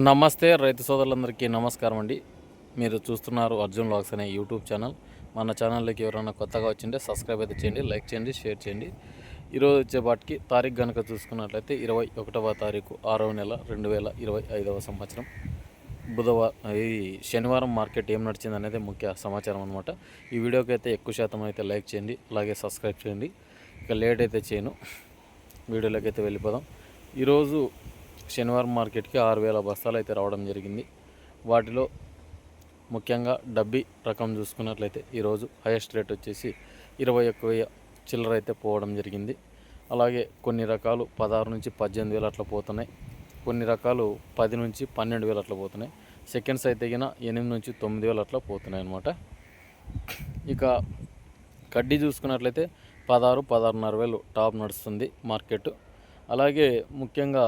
నమస్తే రైతు సోదరులందరికీ నమస్కారం అండి. మీరు చూస్తున్నారు అర్జున్ లాగ్స్ అనే యూట్యూబ్ ఛానల్. మన ఛానల్లోకి ఎవరైనా కొత్తగా వచ్చింటే సబ్స్క్రైబ్ అయితే చేయండి లైక్ చేయండి షేర్ చేయండి. ఈరోజు వచ్చేపాటికి తారీఖు కనుక చూసుకున్నట్లయితే ఇరవై ఒకటవ తారీఖు ఆరవ నెల రెండు వేల ఇరవై ఐదవ సంవత్సరం. బుధవారం ఈ శనివారం మార్కెట్ ఏం నడిచింది అనేది ముఖ్య సమాచారం అనమాట ఈ వీడియోకి అయితే ఎక్కువ శాతం అయితే లైక్ చేయండి అలాగే సబ్స్క్రైబ్ చేయండి. ఇక లేట్ అయితే చేయను. వీడియోలోకి అయితే వెళ్ళిపోదాం. ఈరోజు శనివారం మార్కెట్కి ఆరు వేల బస్తాలు అయితే రావడం జరిగింది. వాటిలో ముఖ్యంగా డబ్బీ రకం చూసుకున్నట్లయితే ఈరోజు హైయెస్ట్ రేట్ వచ్చేసి ఇరవై ఒక్క వెయ్యి చిల్లర అయితే పోవడం జరిగింది. అలాగే కొన్ని రకాలు పదహారు నుంచి పద్దెనిమిది వేలు అట్లా పోతున్నాయి. కొన్ని రకాలు పది నుంచి పన్నెండు వేలు అట్లా పోతున్నాయి. సెకండ్స్ అయితే గిన ఎనిమిది నుంచి తొమ్మిది వేలు అట్లా పోతున్నాయి అనమాట ఇక కడ్డీ చూసుకున్నట్లయితే పదహారు పదహారున్నర వేలు టాప్ నడుస్తుంది మార్కెట్. అలాగే ముఖ్యంగా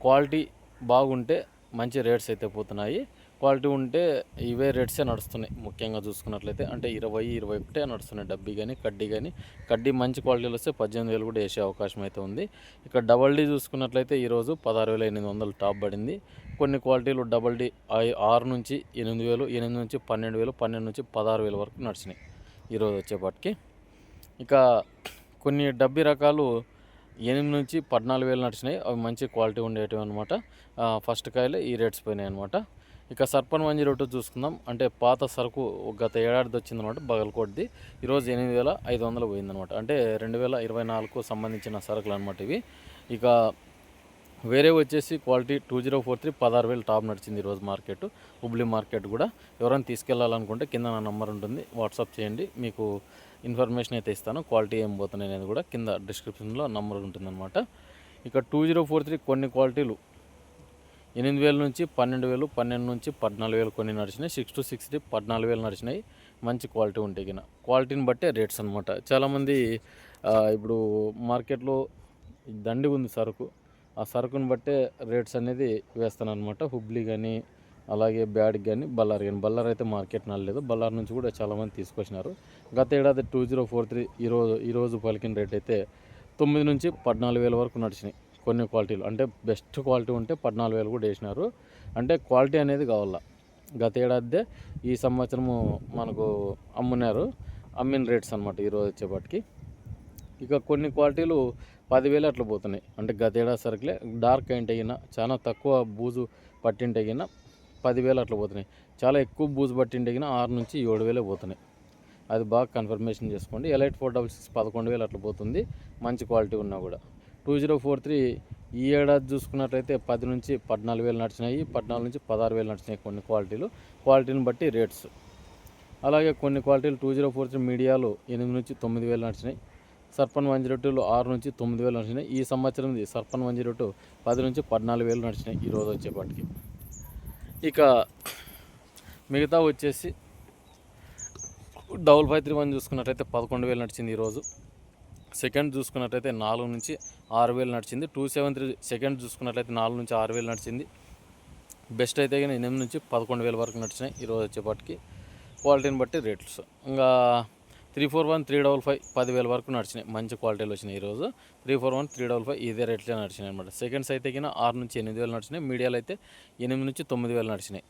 క్వాలిటీ బాగుంటే మంచి రేట్స్ అయితే పోతున్నాయి. క్వాలిటీ ఉంటే ఇవే రేట్సే నడుస్తున్నాయి. ముఖ్యంగా చూసుకున్నట్లయితే అంటే ఇరవై ఇరవై ఒకటే నడుస్తున్నాయి డబ్బీ కానీ కడ్డీ కానీ కడ్డీ మంచి క్వాలిటీలో వస్తే పద్దెనిమిది వేలు కూడా వేసే అవకాశం అయితే ఉంది. ఇక డబల్ డీ చూసుకున్నట్లయితే ఈరోజు పదహారు వేల ఎనిమిది వందలు టాప్ పడింది. కొన్ని క్వాలిటీలు డబల్ డీ ఐ- ఆరు నుంచి ఎనిమిది వేలు ఎనిమిది నుంచి పన్నెండు వేలు పన్నెండు నుంచి పదహారు వేల వరకు నడిచినాయి ఈరోజు వచ్చేపాటికి. ఇక కొన్ని డబ్బీ రకాలు ఎనిమిది నుంచి పద్నాలుగు వేలు నడిచినాయి. అవి మంచి క్వాలిటీ ఉండేటివి అనమాట ఫస్ట్ కాయలు ఈ రేట్స్ పోయినాయి అనమాట ఇక సర్పన్ వన్ జీరో టూ చూసుకుందాం. అంటే పాత సరుకు గత ఏడాది వచ్చిందనమాట బగల్కోట్ది. ఈరోజు ఎనిమిది వేల ఐదు వందలు పోయిందనమాట అంటే రెండు వేల ఇరవై నాలుగుకు సంబంధించిన సరుకులు అనమాట ఇవి. ఇక వేరే వచ్చేసి quality two zero four three పదహారు వేలు టాప్ నడిచింది ఈరోజు మార్కెట్. హుబ్లీ మార్కెట్ కూడా. ఎవరైనా తీసుకెళ్ళాలనుకుంటే కింద నా నంబర్ ఉంటుంది. వాట్సాప్ చేయండి. మీకు ఇన్ఫర్మేషన్ అయితే ఇస్తాను. క్వాలిటీ ఏం పోతున్నాయి అనేది కూడా కింద డిస్క్రిప్షన్లో నంబర్ ఉంటుందన్నమాట. ఇక టూ జీరో ఫోర్ త్రీ కొన్ని క్వాలిటీలు. ఎనిమిది వేల నుంచి పన్నెండు వేలు పన్నెండు నుంచి పద్నాలుగు వేలు కొన్ని నడిచినాయి. సిక్స్ టు సిక్స్ పద్నాలుగు వేలు నడిచినాయి. మంచి క్వాలిటీ ఉంటాయి కింద క్వాలిటీని బట్టే రేట్స్ అనమాట చాలామంది ఇప్పుడు మార్కెట్లో దండి ఉంది సరుకు. ఆ సరుకుని బట్టే రేట్స్ అనేది వేస్తాను అనమాట హుబ్లీ కానీ అలాగే బ్యాడ్ కానీ బల్లార్ కానీ బల్లార్ అయితే మార్కెట్ నాలేదు బల్లార్ నుంచి కూడా చాలామంది తీసుకొచ్చినారు. గత ఏడాది టూ జీరో ఫోర్ త్రీ ఈరోజు ఈరోజు పలికిన రేట్ అయితే తొమ్మిది నుంచి పద్నాలుగు వేల వరకు నడిచినాయి కొన్ని క్వాలిటీలు. అంటే బెస్ట్ క్వాలిటీ ఉంటే పద్నాలుగు వేలు కూడా వేసినారు. అంటే క్వాలిటీ అనేది కావాల. గత ఏడాదిదే ఈ సంవత్సరము మనకు అమ్మున్నారు. అమ్మిన రేట్స్ అనమాట ఈరోజు వచ్చేపాటికి. ఇక కొన్ని క్వాలిటీలు పదివేలు అట్లా పోతున్నాయి. అంటే గతేడా సరుకులే డార్క్ అయింటే అయినా చాలా తక్కువ బూజు పట్టింటే అయినా పదివేలు అట్లా పోతున్నాయి. చాలా ఎక్కువ బూజు పట్టింటే అయినా ఆరు నుంచి ఏడు వేలే పోతున్నాయి. అది బాగా కన్ఫర్మేషన్ చేసుకోండి. ఎలైట్ ఫోర్ డబల్ సిక్స్ పదకొండు వేలు అట్లా పోతుంది. మంచి క్వాలిటీ ఉన్నా కూడా. టూ జీరో ఫోర్ త్రీ ఈ ఏడాది చూసుకున్నట్లయితే పది నుంచి పద్నాలుగు వేలు నడిచినాయి. పద్నాలుగు నుంచి పదహారు వేలు నడిచినాయి కొన్ని క్వాలిటీలు. క్వాలిటీని బట్టి రేట్స్. అలాగే కొన్ని క్వాలిటీలు టూ జీరో ఫోర్ త్రీ మీడియాలు ఎనిమిది నుంచి తొమ్మిది వేలు నడిచినాయి. సర్పన్ వన్ జీరో ఆరు నుంచి తొమ్మిది వేలు నడిచినాయి. ఈ సంవత్సరంది సర్పన్ వన్ జీరో టూ పది నుంచి పద్నాలుగు వేలు నడిచినాయి ఈ రోజు వచ్చేపాటికి. ఇక మిగతా వచ్చేసి డబుల్ ఫైవ్ త్రీ వన్ చూసుకున్నట్టయితే పదకొండు వేలు నడిచింది ఈరోజు సెకండ్ చూసుకున్నట్టయితే నాలుగు నుంచి ఆరు వేలు నడిచింది. టూ సెవెన్ త్రీ సెకండ్ చూసుకున్నట్లయితే నాలుగు నుంచి ఆరు వేలు నడిచింది. బెస్ట్ అయితే కానీ ఎనిమిది నుంచి పదకొండు వేల వరకు నడిచినాయి ఈరోజు వచ్చేపాటికి. క్వాలిటీని బట్టి రేట్స్. ఇంకా three four one three double five పదివేల వరకు నడిచినాయి. మంచి క్వాలిటీలు వచ్చినాయి ఈరోజు. Three four one three double five ఇదే రేట్లే నడిచినాయి అనమాట సెకండ్స్ అయితే కింద ఆరు నుంచి ఎనిమిది వేలు నడిచినాయి. మీడియాలు అయితే ఎనిమిది నుంచి తొమ్మిది వేలు నడిచినాయి.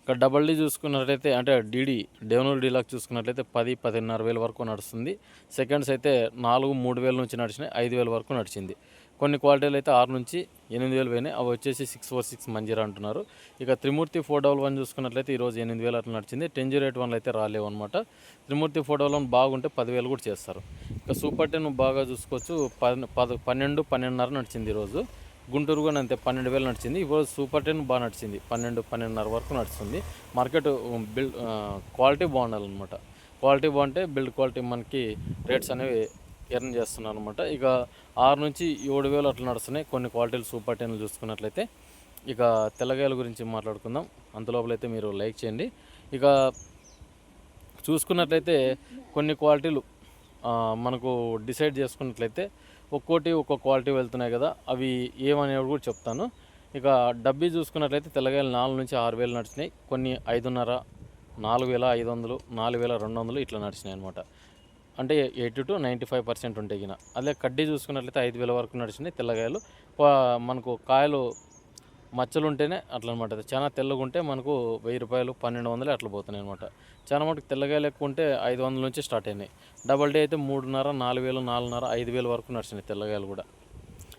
ఇక్కడ డబల్ డీ చూసుకున్నట్లయితే అంటే డీడీ డెవనూర్ డీలాక్ చూసుకున్నట్లయితే పది పదిన్నర వేల వరకు నడుస్తుంది. సెకండ్స్ అయితే నాలుగు మూడు వేల నుంచి నడిచినాయి. ఐదు వేల వరకు నడిచింది. కొన్ని క్వాలిటీలు అయితే ఆరు నుంచి ఎనిమిది వేలు పోయినాయి. అవి వచ్చేసి సిక్స్ ఫోర్ సిక్స్ మంజీరా అంటున్నారు. ఇక త్రిమూర్తి ఫోర్ డబల్ వన్ చూసుకున్నట్లయితే ఈరోజు ఎనిమిది వేలు అట్లా నడిచింది. టెన్ జీరో ఎయిట్ వన్లు అయితే రాలేవు అనమాట త్రిమూర్తి ఫోర్ డబల్ వన్ బాగుంటే పదివేలు కూడా చేస్తారు. ఇక సూపర్ టెన్ బాగా చూసుకోవచ్చు. పది పద పన్నెండు పన్నెండున్నర నడిచింది ఈరోజు గుంటూరు కూడా అంతే పన్నెండు వేలు నడిచింది. ఇప్పుడు సూపర్ టెన్ బాగా నడిచింది. పన్నెండు పన్నెండున్నర వరకు నడుస్తుంది. మార్కెట్ బిల్డ్ క్వాలిటీ బాగుండాలన్నమాట. క్వాలిటీ బాగుంటే బిల్డ్ క్వాలిటీ మనకి రేట్స్ అనేవి ఎర్న్ చేస్తున్నారు అనమాట ఇక ఆరు నుంచి ఏడు వేలు అట్లా నడుస్తున్నాయి. కొన్ని క్వాలిటీలు సూపర్ టెన్లు చూసుకున్నట్లయితే. ఇక తెల్లగాయల గురించి మాట్లాడుకుందాం. అంతలోపలైతే మీరు లైక్ చేయండి. ఇక చూసుకున్నట్లయితే కొన్ని క్వాలిటీలు మనకు డిసైడ్ చేసుకున్నట్లయితే ఒక్కోటి ఒక్కో క్వాలిటీ వెళ్తున్నాయి కదా అవి ఏమనేవి కూడా చెప్తాను. ఇక డబ్బీ చూసుకున్నట్లయితే తెల్లగాయలు నాలుగు నుంచి ఆరు వేలు నడిచినాయి కొన్ని ఐదున్నర నాలుగు వేల ఐదు వందలు నాలుగు వేల రెండు వందలు ఇట్లా నడిచినాయి అనమాట అంటే eighty to ninety five percent ఉంటాయి గిన అదే కడ్డీ చూసుకున్నట్లయితే ఐదు వేల వరకు నడిచినాయి తెల్లగాయలు. మనకు కాయలు మచ్చలు ఉంటేనే అట్లా అనమాట చాలా తెల్లగా ఉంటే మనకు వెయ్యి రూపాయలు పన్నెండు వందలు అట్లా పోతున్నాయి అనమాట చాలా మటుకు తెల్లగాయలు ఎక్కువ ఉంటే ఐదు వందల నుంచి స్టార్ట్ అయినాయి. డబల్ డే అయితే మూడున్నర నాలుగు వేలు నాలుగున్నర ఐదు వేల వరకు నడిచినాయి తెల్లగాయలు కూడా.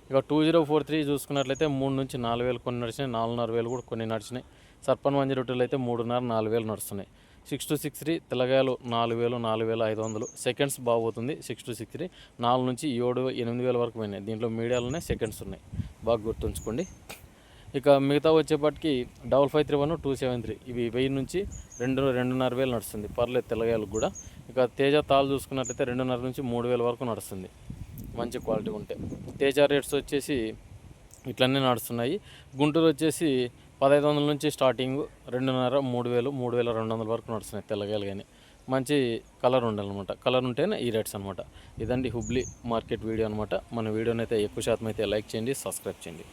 ఇక టూ జీరో ఫోర్ త్రీ చూసుకున్నట్లయితే మూడు నుంచి నాలుగు వేలు కొన్ని నడిచినాయి నాలుగున్నర వేలు కూడా కొన్ని నడిచినాయి. సర్పన్ వన్ జీరో టూలు అయితే మూడున్నర నాలుగు వేలు నడుస్తున్నాయి. సిక్స్ టు సిక్స్ త్రీ తెలగాయలు నాలుగు వేలు నాలుగు వేల ఐదు వందలు. సెకండ్స్ బాగుపోతుంది. సిక్స్ టు సిక్స్ త్రీ నాలుగు నుంచి ఏడు ఎనిమిది వేల వరకు పోయినాయి. దీంట్లో మీడియాలోనే సెకండ్స్ ఉన్నాయి. బాగా గుర్తుంచుకోండి. ఇక మిగతా వచ్చేపాటికి double five three one two seven three. ఇవి వెయ్యి నుంచి రెండు రెండున్నర వేలు నడుస్తుంది. పర్లేదు తెల్లగాయలకు కూడా. ఇక తేజ తాళ్ళు చూసుకున్నట్లయితే రెండున్నర నుంచి మూడు వేల వరకు నడుస్తుంది. మంచి క్వాలిటీ ఉంటే. తేజ రేట్స్ వచ్చేసి ఇట్లన్నీ నడుస్తున్నాయి. గుంటూరు వచ్చేసి పదహైదు వందల నుంచి స్టార్టింగ్ రెండున్నర మూడు వేలు మూడు వేల రెండు వందల వరకు నడుస్తున్నాయి తెల్లగాయలు కానీ మంచి కలర్ ఉండాలన్నమాట. కలర్ ఉంటేనే ఈ రేట్స్ అనమాట ఇదండి హుబ్లీ మార్కెట్ వీడియో అనమాట మన వీడియోని అయితే ఎక్కువ శాతం అయితే లైక్ చేయండి సబ్స్క్రైబ్ చేయండి.